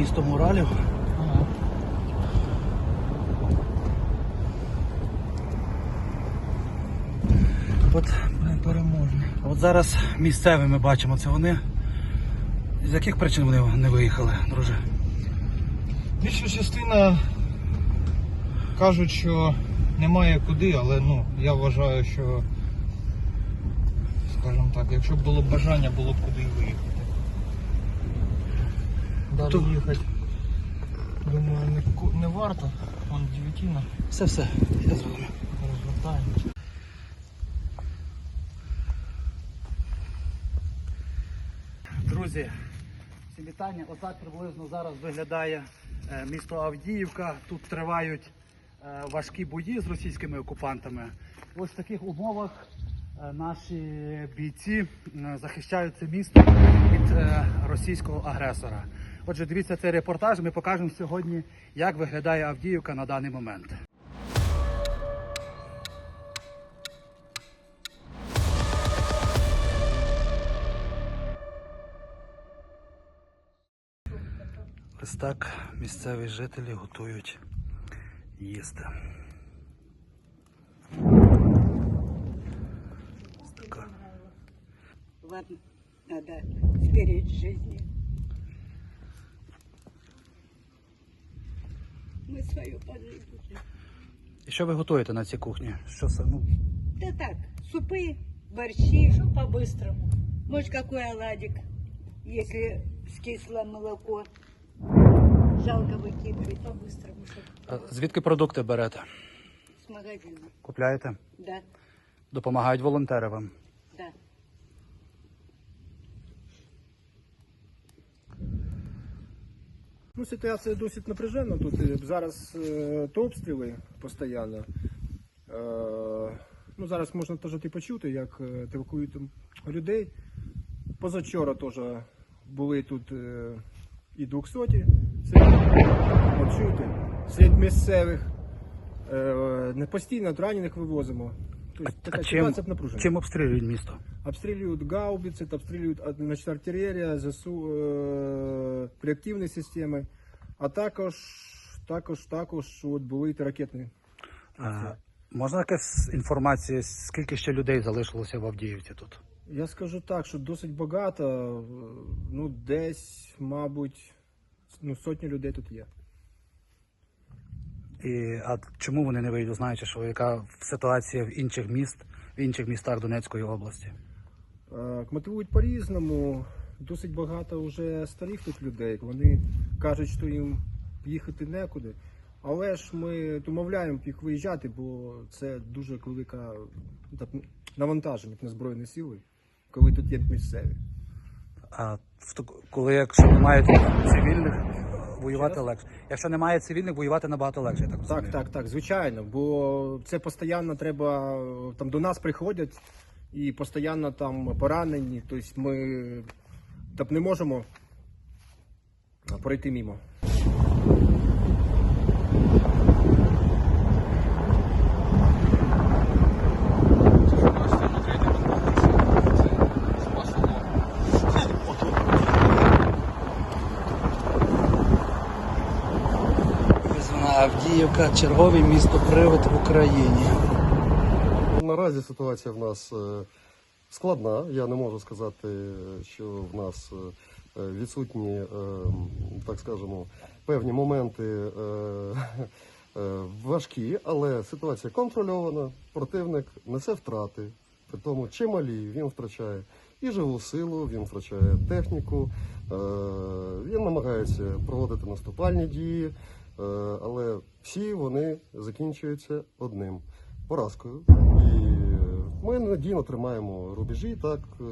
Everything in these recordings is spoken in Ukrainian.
багато муралів. Ага. От, Переможний. от зараз місцеві ми бачимо, це вони. З яких причин вони не виїхали, друже? Більша частина кажуть, що немає куди, але ну, я вважаю, що, скажімо так, якщо б було б бажання, було б куди і виїхати. Далі То- їхати, думаю, не, не варто. Вон дев'ятина, Все, все, я зрозумів. розвертаємо. Друзі, всім вітання. Отак приблизно зараз виглядає е, місто Авдіївка. Тут тривають е, важкі бої з російськими окупантами. Ось в таких умовах е, наші бійці захищають це місто від російського агресора. Отже, дивіться цей репортаж. Ми покажемо сьогодні, як виглядає Авдіївка на даний момент. Ось так місцеві жителі готують їсти. Ладно, надо сберечь жизни. свою пожили. І що ви готуєте на цій кухні? Що це? Ну, Да так, супы, борщи. Что по-быстрому? Может, какой оладик, если скисло молоко. Жалко выкидывать. По-быстрому. а звідки продукти берете? С магазина. Купляєте? Да, Допомагають волонтери вам. Ну, ситуація досить напряжена. Тут зараз е, то обстріли постійно. Е, ну, зараз можна теж і почути, як е, евакуюють людей. Позавчора теж були тут е, і 200 серед, місцевих. Е, не постійно ранених вивозимо. Тобто така А чим, ситуація напружена. чим обстрілюють місто? Обстреливают гаубицы, обстреливают а, значить, артилерія, ЗСУ, е, реактивні системи, а також, також, також от були і ракетні. А, можна якась інформація, скільки ще людей залишилося в Авдіївці тут? Я скажу так, що досить багато, е, ну десь, мабуть, ну, сотні людей тут є. І, а чому вони не вийдуть, знаючи, що яка ситуація в інших міст, в інших містах Донецької області? Мотивують по-різному. Досить багато вже старих тут людей. Вони кажуть, що їм їхати некуди. Але ж ми домовляємо їх виїжджати, бо це дуже велика навантаження на Збройні сили, коли тут є місцеві. А коли якщо немає цивільних, воювати легше. Якщо немає цивільних, воювати набагато легше. Я так, Так, розумію. так, так, звичайно. Бо це постійно треба там до нас приходять і постійно там поранені. Тобто ми так не можемо пройти мимо. Ось вона Авдіївка, черговий місто привид в Україні. Наразі ситуація в нас е, складна. Я не можу сказати, що в нас е, відсутні, е, так скажемо, певні моменти важкі, але ситуація контрольована. Противник несе втрати. При тому чималі він втрачає і живу силу, він втрачає техніку, він намагається проводити наступальні дії, але всі вони закінчуються одним поразкою. І ми надійно тримаємо рубежі, так е,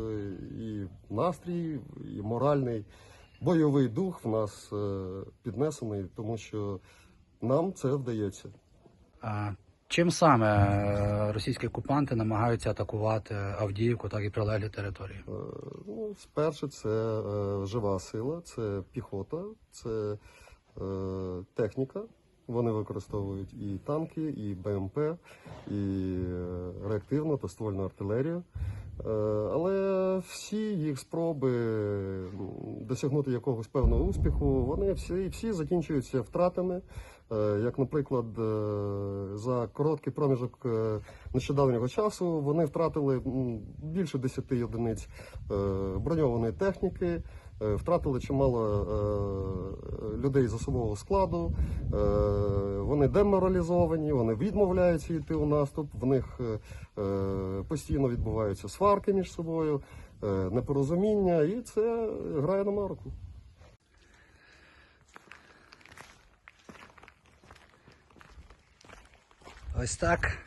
і настрій, і моральний, бойовий дух в нас е, піднесений, тому що нам це вдається. А чим саме е, російські окупанти намагаються атакувати Авдіївку, так і прилеглі території? Е, Ну, спершу це е, жива сила, це піхота, це е, техніка. Вони використовують і танки, і БМП, і е, реактивну та ствольну артилерію. Е, Але всі їх спроби досягнути якогось певного успіху, вони всі, всі закінчуються втратами. Е, Як, наприклад, е, за короткий проміжок е, нещодавнього часу вони втратили більше 10 одиниць е, броньованої техніки, е, втратили чимало е, людей з особового складу. е, Вони деморалізовані, вони відмовляються йти у наступ. В них е, е, постійно відбуваються сварки між собою, непорозуміння, і це грає на марку. Ось так.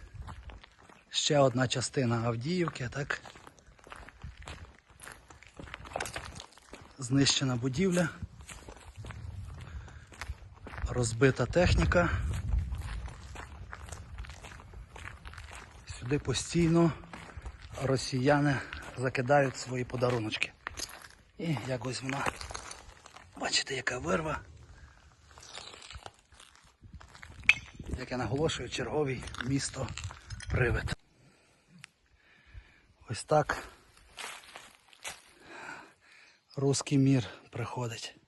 Ще одна частина Авдіївки, так. Знищена будівля. Розбита техніка. Сюди постійно росіяни закидають свої подаруночки. І якось вона. Бачите, яка вирва. як я наголошую, черговий місто Привид. Ось так руський мір приходить.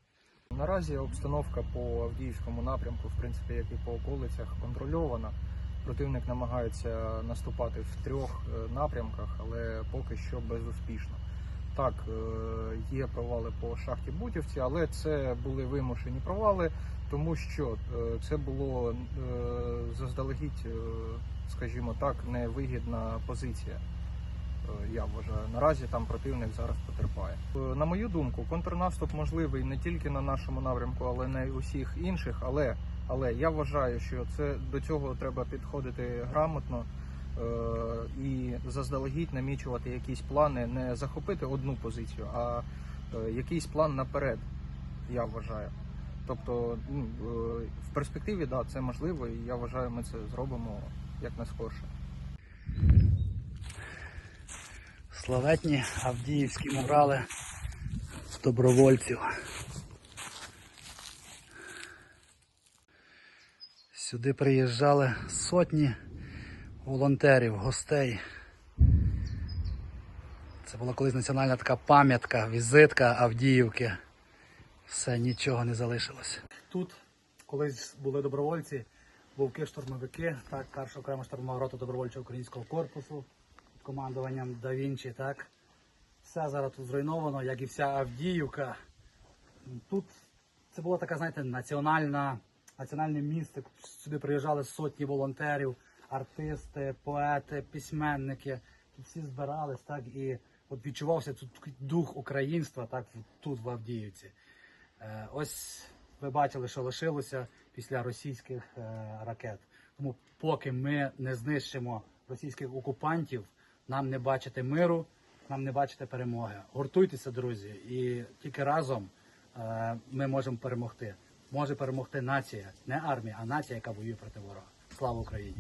Наразі обстановка по Авдіївському напрямку, в принципі, як і по околицях, контрольована. Противник намагається наступати в трьох е, напрямках, але поки що безуспішно. Так, е, є провали по шахті Бутівці, але це були вимушені провали, тому що е, це було заздалегідь, скажімо так, невигідна позиція. Е, Я вважаю, наразі там противник зараз потерпає. Е, На мою думку, контрнаступ можливий не тільки на нашому напрямку, але й на усіх інших. Але але я вважаю, що це до цього треба підходити грамотно е, і заздалегідь намічувати якісь плани, не захопити одну позицію, а е, якийсь план наперед. Я вважаю. Тобто, ну, е, в перспективі да, це можливо, і я вважаю, ми це зробимо як найскорше. Славетні Авдіївські мурали добровольців. Сюди приїжджали сотні волонтерів, гостей. Це була колись національна така пам'ятка, візитка Авдіївки. Все, нічого не залишилось. Тут колись були добровольці, вовки-штурмовики, так, перша окрема штурмова рота добровольчого українського корпусу командуванням Да Вінчі, так. Все зараз тут зруйновано, як і вся Авдіївка. Тут це була така, знаєте, національна, національне місце. Сюди приїжджали сотні волонтерів, артисти, поети, письменники. Тут всі збирались, так, і от відчувався тут дух українства, так, тут в Авдіївці. Е, Ось ви бачили, що лишилося після російських е, ракет. Тому поки ми не знищимо російських окупантів, нам не бачити миру, нам не бачити перемоги. Гуртуйтеся, друзі, і тільки разом е, ми можемо перемогти. Може перемогти нація, не армія, а нація, яка воює проти ворога. Слава Україні!